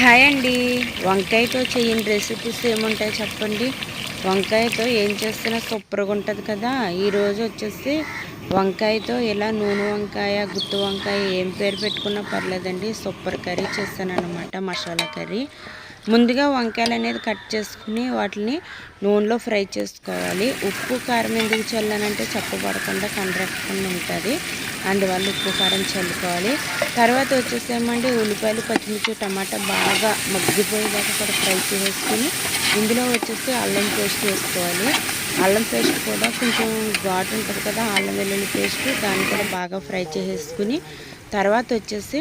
Hi అండి. వంకాయతో చేయని recipes ఏముంటాయి చెప్పండి? వంకాయతో ఏం చేస్తున్నా సూపర్గా ఉంటుంది కదా. ఈరోజు వచ్చేసి వంకాయతో ఇలా నూనె వంకాయ గుత్తి వంకాయ ఏం పేరు పెట్టుకున్నా పర్లేదండి. సూపర్ కర్రీ చేస్తాను అనమాట మసాలా కర్రీ. ముందుగా వంకాయలు అనేది కట్ చేసుకుని వాటిని నూనెలో ఫ్రై చేసుకోవాలి. ఉప్పు కారం ఎందుకు చల్లానంటే చెప్పబడకుండా కండ్రెక్కకుండా ఉంటుంది. అందువల్ల ఉప్పు కారం చల్లుకోవాలి. తర్వాత వచ్చేసేమండి ఉల్లిపాయలు పచ్చిమిర్చి టమాటా బాగా మగ్గిపోయేదాకా కూడా ఫ్రై చేసుకుని ఇందులో వచ్చేసి అల్లం పేస్ట్ వేసుకోవాలి. అల్లం పేస్ట్ కూడా కొంచెం ఘాటు ఉంటుంది కదా అల్లం వెల్లుల్లి పేస్ట్ దాన్ని కూడా బాగా ఫ్రై చేసేసుకుని తర్వాత వచ్చేసి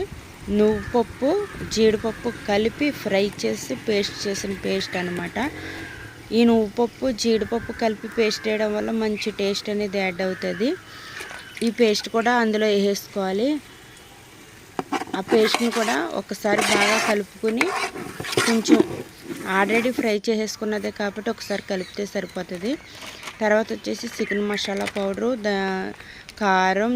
నువ్వు పప్పు జీడిపప్పు కలిపి ఫ్రై చేసి పేస్ట్ చేసిన పేస్ట్ అనమాట ఈ నువ్వు పప్పు జీడిపప్పు కలిపి పేస్ట్ వేయడం వల్ల మంచి టేస్ట్ అనేది యాడ్ అవుతుంది. ఈ పేస్ట్ కూడా అందులో వేసేసుకోవాలి. ఆ పేస్ట్ని కూడా ఒకసారి బాగా కలుపుకొని కొంచెం ఆల్రెడీ ఫ్రై చేసేసుకున్నదే కాబట్టి ఒకసారి కలిపితే సరిపోతుంది. తర్వాత వచ్చేసి చికెన్ మసాలా పౌడరు దా కారం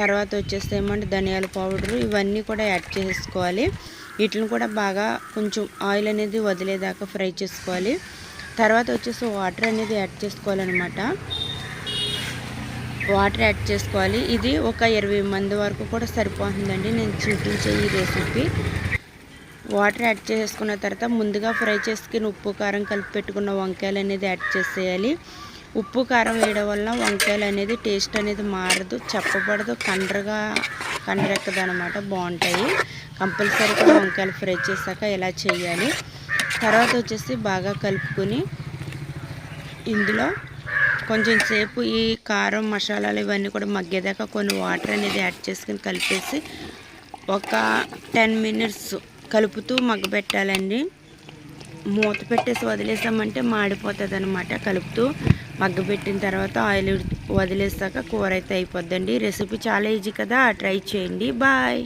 తర్వాత వచ్చేసి ఏమంటే ధనియాల పౌడర్ ఇవన్నీ కూడా యాడ్ చేసుకోవాలి. వీటిని కూడా బాగా కొంచెం ఆయిల్ అనేది వదిలేదాకా ఫ్రై చేసుకోవాలి. తర్వాత వచ్చేసి వాటర్ అనేది యాడ్ చేసుకోవాలన్నమాట. వాటర్ యాడ్ చేసుకోవాలి. ఇది ఒక ఇరవై మంది వరకు కూడా సరిపోతుందండి నేను చూపించే ఈ రెసిపీ. వాటర్ యాడ్ చేసుకున్న తర్వాత ముందుగా ఫ్రై చేసుకుని ఉప్పు కారం కలిపి పెట్టుకున్న వంకాయలు అనేది యాడ్ చేసేయాలి. ఉప్పు కారం వేయడం వలన వంకాయలు అనేది టేస్ట్ అనేది మారదు చెప్పబడదు కండ్రగా కండ్రెక్కదు అనమాట బాగుంటాయి కంపల్సరీగా వంకాయలు ఫ్రై చేశాక ఇలా చేయాలి? తర్వాత వచ్చేసి బాగా కలుపుకొని ఇందులో కొంచెం సేపు ఈ కారం మసాలాలు ఇవన్నీ కూడా మగ్గేదాకా కొన్ని వాటర్ అనేది యాడ్ చేసుకుని కలిపేసి ఒక టెన్ మినిట్స్ కలుపుతూ మగ్గబెట్టాలండి మూత పెట్టేసి వదిలేసామంటే మాడిపోతుంది అనమాట కలుపుతూ. మగ్గబెట్టిన తర్వాత ఆయిల్ వదిలేసాక కూర అయితే అయిపోద్దండి. రెసిపీ చాలా ఈజీ కదా. ట్రై చేయండి. బాయ్.